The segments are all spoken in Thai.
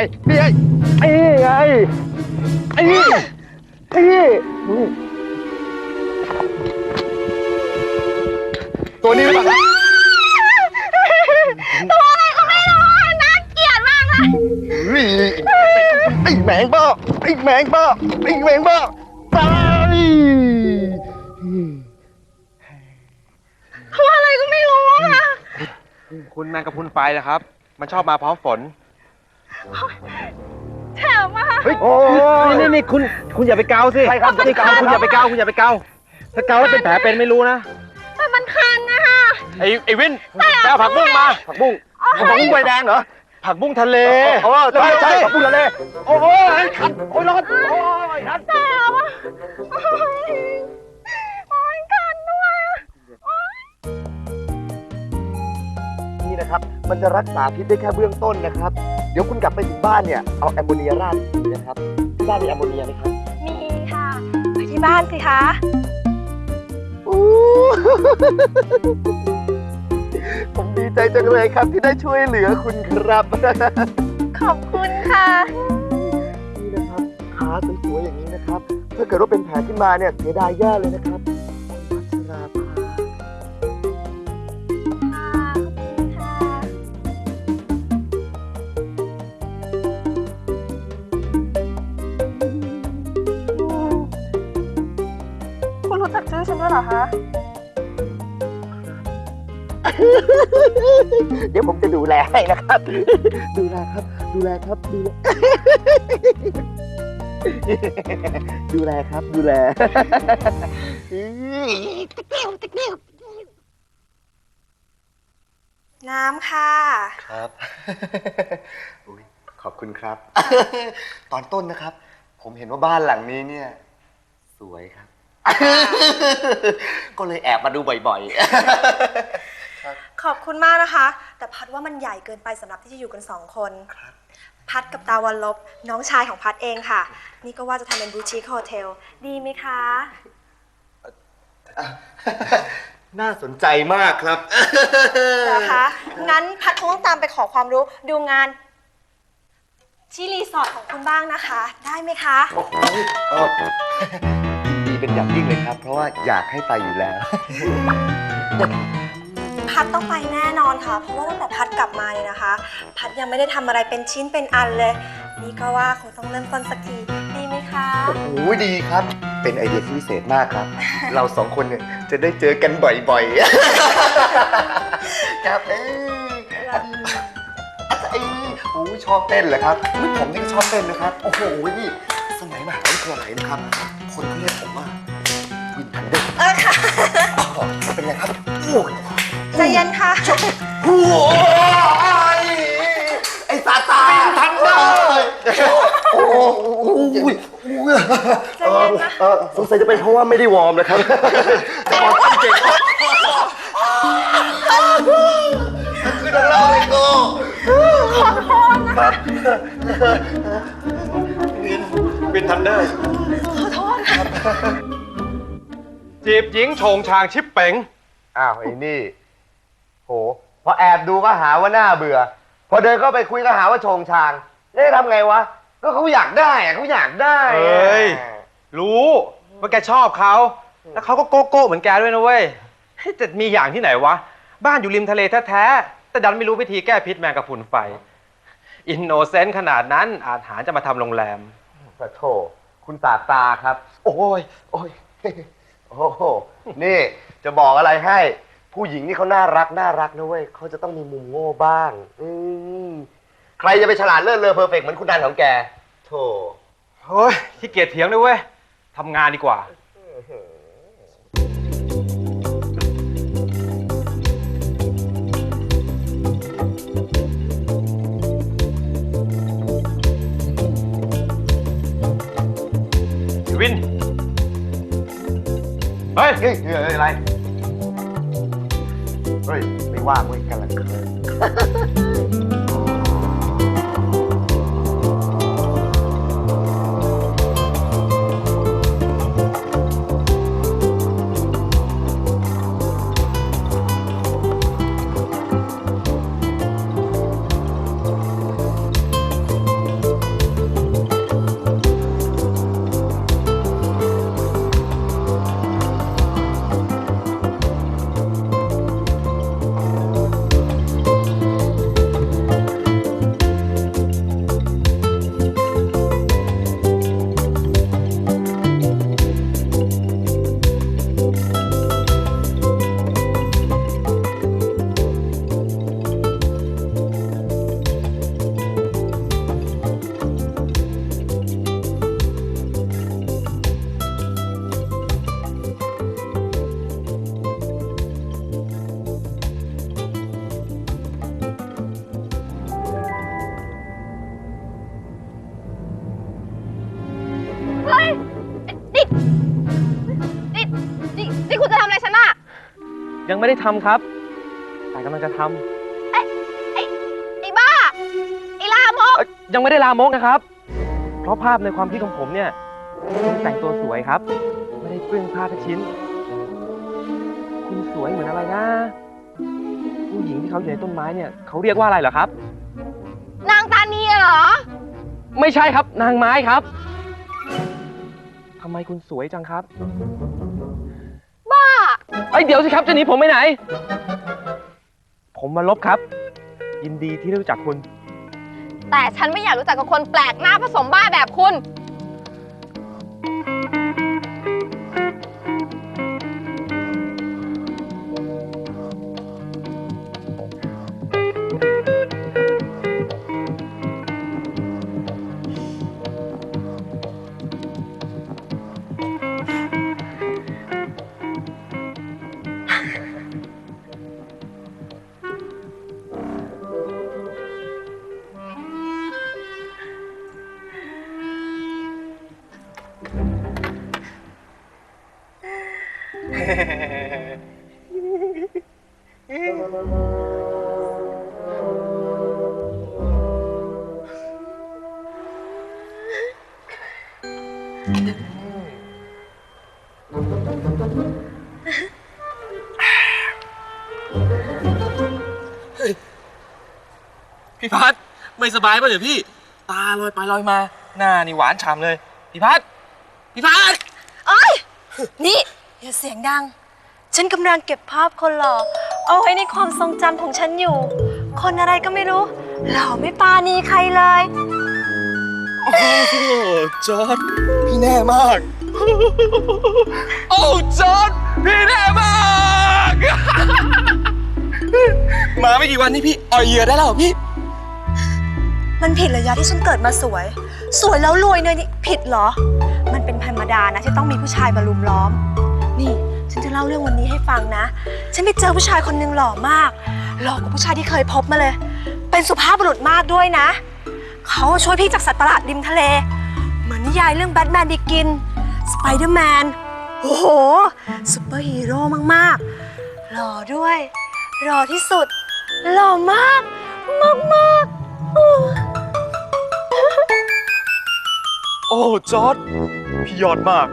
งนี่ไงนี่ไงไอ้นี่ไอ้นี่นี่ตัวนี้หรือเปล่าครับตัวอะไรก็ไม่รู้อะน่าเกลียดมากเลย เฮ้ยไอ้แมงบ้าไอ้แมงบ้าไอ้แมงบ้าตายตัวอะไรก็ไม่รู้อะคุณแมงกะพรุนไฟนะครับ มันชอบมาพร้อมฝน แถมอะเฮ้ยโอ้นี่นี่คุณคุณอย่าไปเกาสิใช่ครับนี่คุณคุณอย่าไปเกาคุณอย่าไปเกาถ้าเกาแล้วเป็นแผลเป็นไม่รู้นะแต่มันคันนะคะ ไอ้ไอ้วินไปเอาผักบุ้งมาผักบุ้งผักบุ้งใบแดงเหรอผักบุ้งทะเลเออใช่ใช่ผักบุ้งทะเลโอ้โหขันโอ้ยร้อนโอ้ยขันแถมอะโอ๊ยโอ๊ยคันด้วยอะโอ๊ยนี่นะครับ มันจะรักษาพิษได้แค่เบื้องต้นนะครับเดี๋ยวคุณกลับไปถึงบ้านเนี่ย เอาแอมโมเนียราดทีนะครับที่บ้านมีแอมโมเนียไหมครับ มีค่ะไปที่บ้านสิคะ อู้ ผมดีใจจังเลยครับที่ได้ช่วยเหลือคุณครับ ขอบคุณค่ะ นี่นะครับขาสวยๆอย่างนี้นะครับ ถ้าเกิดว่าเป็นแผลขึ้นมาเนี่ยเสียดายแย่เลยนะครับ ฉันด้วยเหรอคะเดี๋ยวผมจะดูแลให้นะครับ ดูแลครับ ดูแลครับ ดูแลดูแลครับ ดูแลน้ำค่ะ ครับอุ๊ยขอบคุณครับ ตอนต้นนะครับ ผมเห็นว่าบ้านหลังนี้เนี่ย สวยครับ ก็เลยแอบมาดูบ่อยขอบคุณมากนะคะ แต่พัดว่ามันใหญ่เกินไปสำหรับที่จะอยู่กันสองคน พัดกับตาวันลบน้องชายของพัดเองค่ะ นี่ก็ว่าจะทำเป็นบูชิคโฮเทล ดีไหมคะ ๆ น่าสนใจมากครับ เหรอคะ งั้นพัดคงต้องตามไปขอความรู้ดูงาน ที่รีสอร์ทของคุณบ้างนะคะ ได้ไหมคะโอ้โหเอ่อยินดี เป็นอย่างยิ่งเลยครับ เพราะว่าอยากให้ไปอยู่แล้ว พัดต้องไปแน่นอนค่ะ เพราะว่าตั้งแต่พัดกลับมาเนี่ยนะคะ พัดยังไม่ได้ทำอะไรเป็นชิ้นเป็นอันเลย นี่ก็ว่าคงต้องเริ่มต้นสักทีดีไหมคะ โอ้โหดีครับ เป็นไอเดียที่พิเศษมากครับ เราสองคนเนี่ยจะได้เจอกันบ่อยๆ ครับเอ้ยอาจจะไอ้โอ้ยชอบเต้นเหรอครับอุ๊ยผมนี่ก็ชอบเต้นนะครับ โอ้โหนี่สมัยมหาวิทยาลัยนะครับ คนเขาเรียกผมว่าวินทันเดอร์เออค่ะ เป็นไงครับโอ้ยใจเย็นค่ะ โอ้ยไอ้ซาตานทันเดอร์โอ้โหใจเย็นนะ เออสงสัยจะเป็นเพราะว่าไม่ได้วอร์มนะครับแต่วอร์มตั้งเก่งคือนักเล่าเลยโก้ขอโทษนะคะ วินทันเดอร์ขอโทษค่ะ จีบหญิงโฉงชางชิปเป๋ง อ้าวไอ้นี่ โห พอแอบดูก็หาว่าหน้าเบื่อ พอเดินเข้าไปคุยก็หาว่าโชงชางนี่ทำไงวะ ก็เขาอยากได้อะเขาอยากได้อะเอ้ย รู้ว่าแกชอบเขา แล้วเขาก็โกโก้เหมือนแกด้วยนะเว้ยเฮ้ยแต่มีอย่างที่ไหนวะ บ้านอยู่ริมทะเลแท้ๆ แต่ดันไม่รู้วิธีแก้พิษแมงกะพรุนไฟ อินโนเซนต์ขนาดนั้นอาจหารจะมาทำโรงแรมขอโทษคุณตาตาครับ โอ้ยโอ้ยโอ้โหนี่จะบอกอะไรให้ ผู้หญิงนี่เขาน่ารักน่ารักนะเว้ยเขาจะต้องมีมุมโง่บ้าง อืมใครจะไปฉลาดเลิศเลอเพอร์เฟกเหมือนคุณนันของแกโธ่ เฮ้ยขี้เกียจเถียงเลยเว้ยทำงานดีกว่า เฮ้ยเฮ้ยเฮ้ยอะไร เฮ้ย ไม่ว่างเว้ยกำลัง ไม่ได้ทำครับ แต่กำลังจะทำไอ้บ้า ไอ้ลามก เอ้ยยังไม่ได้ลามกนะครับ เพราะภาพในความคิดของผมเนี่ยคุณแต่งตัวสวยครับ ไม่ได้เปลื้องผ้าทุกชิ้น คุณสวยเหมือนอะไรนะ ผู้หญิงที่เขาอยู่ในต้นไม้เนี่ยเขาเรียกว่าอะไรเหรอครับ นางตานีเหรอ ไม่ใช่ครับ นางไม้ครับทำไมคุณสวยจังครับบ้าเอ้ยเดี๋ยวสิครับจะหนีผมไปไหน ผมมาลบครับ ยินดีที่ได้รู้จักคุณ แต่ฉันไม่อยากรู้จักกับคนแปลกหน้าผสมบ้าแบบคุณ พี่พัดไม่สบายป่ะเดี๋ยวพี่ ตาลอยไปลอยมา หน้านี่หวานฉ่ำเลย พี่พัด พี่พัดเอ้ย นี่อย่าเสียงดัง ฉันกำลังเก็บภาพคนหล่อ เอาไว้ในความทรงจำของฉันอยู่ คนอะไรก็ไม่รู้ หล่อไม่ปรานีใครเลย โอ้จอร์ดพี่แน่มาก โอ้จอร์ดพี่แน่มาก มาไม่กี่วันนี่พี่อ่อยเหยื่อได้แล้วเหรอพี่ มันผิดเหรอยะที่ฉันเกิดมาสวย สวยแล้วรวยเนี่ยนี่ผิดเหรอมันเป็นธ รรมดานะที่ต้องมีผู้ชายมาลุมล้อม นี่ฉันจะเล่าเรื่องวันนี้ให้ฟังนะ ฉันไปเจอผู้ชายคนหนึ่งหล่อมาก หล่อกว่าผู้ชายที่เคยพบมาเลย เป็นสุภาพบุรุษมากด้วยนะ เขาช่วยพี่จากสัตว์ประหลาดริมทะเล เหมือนนิยายเรื่องแบทแมนบิกิน สไปเดอร์แมน โอ้โหซูเปอร์ฮีโร่มากๆ หล่อด้วย หล่อที่สุด หล่อมาก มากๆ อ้จอร์ดพี่ยอดมาก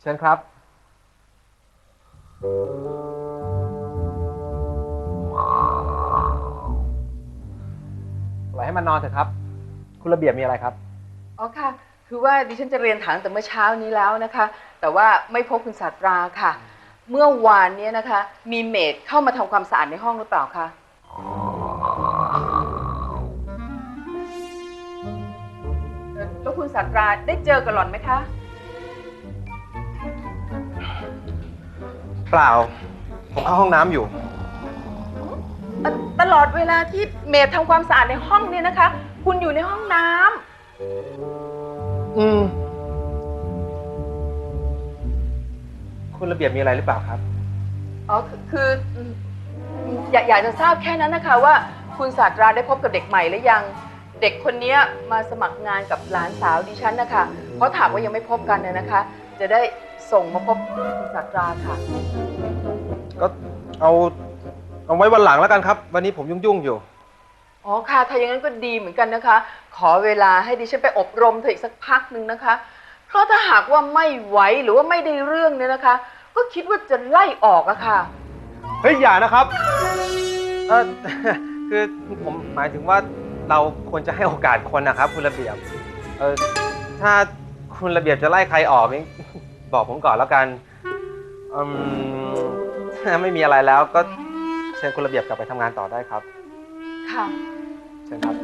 เชิญครับ ปล่อยให้มันนอนเถอะครับ คุณระเบียบมีอะไรครับ อ๋อค่ะ คือว่าดิฉันจะเรียนถามแต่เมื่อเช้านี้แล้วนะคะ แต่ว่าไม่พบคุณศาสตราค่ะ เมื่อวานเนี้นะคะ มีเมดเข้ามาทำความสะอาดในห้องหรือเปล่าคะเอ่อแล้วคุณศาสตราได้เจอกับหล่อนไหมคะ เปล่า ผมเข้าห้องน้ำอยู่เอ่อตลอดเวลาที่เมดทำความสะอาดในห้องเนี่ยนะคะ คุณอยู่ในห้องน้ำ อืม คุณระเบียบมีอะไรหรือเปล่าครับ อ๋อคือคืออืมอยากอยากจะทราบแค่นั้นนะคะว่าคุณศาสตราได้พบกับเด็กใหม่หรือยัง เด็กคนเนี้ยมาสมัครงานกับหลานสาวดิฉันนะคะเพราะถามว่ายังไม่พบกันเนี่ยนะคะ จะได้ส่งมาพบคุณศาสตราค่ะ ก็เอาเอาไว้วันหลังแล้วกันครับ วันนี้ผมยุ่งๆอยู่ อ๋อค่ะ ถ้าอย่างนั้นก็ดีเหมือนกันนะคะ ขอเวลาให้ดิฉันไปอบรมเธออีกสักพักหนึ่งนะคะ เพราะถ้าหากว่าไม่ไหวหรือว่าไม่ได้เรื่องเนี่ยนะคะ ก็คิดว่าจะไล่ออกอะค่ะ เฮ้ยอย่านะครับ เออ คือผมหมายถึงว่าเราควรจะให้โอกาสคนนะครับ คุณระเบียบ เออถ้าคุณระเบียบจะไล่ใครออกนี่ บอกผมก่อนแล้วกันอืมถ้าไม่มีอะไรแล้วก็เชิญคุณระเบียบกลับไปทำงานต่อได้ครับ ค่ะ เชิญครับ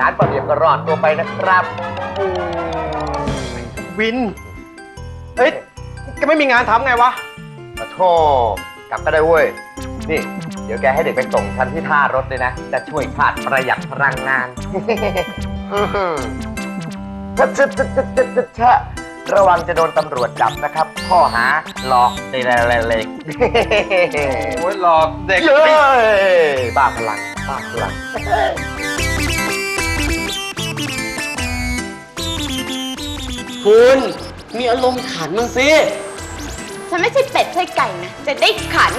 ร้านประเดียบก็รอดตัวไปนะครับอืมวิน เฮ้ยแกไม่มีงานทำไงวะมาโทษกลับก็ได้เว้ย นี่ เดี๋ยวแกให้เด็กไปส่งฉันที่ท่ารถเลยนะ จะช่วยชาติประหยัดพลังงานอื้อหือชะชะชะชะชะชะชะระวังจะโดนตำรวจจับนะครับ ข้อหาหลอกเด็กโอ้ยหลอกเด็ก เย้ยบ้าพลังบ้าพลัง คุณมีอารมณ์ขันมั้างสิ ฉันไม่ใช่เป็ดใช่ไก่นะ จะได้ขัน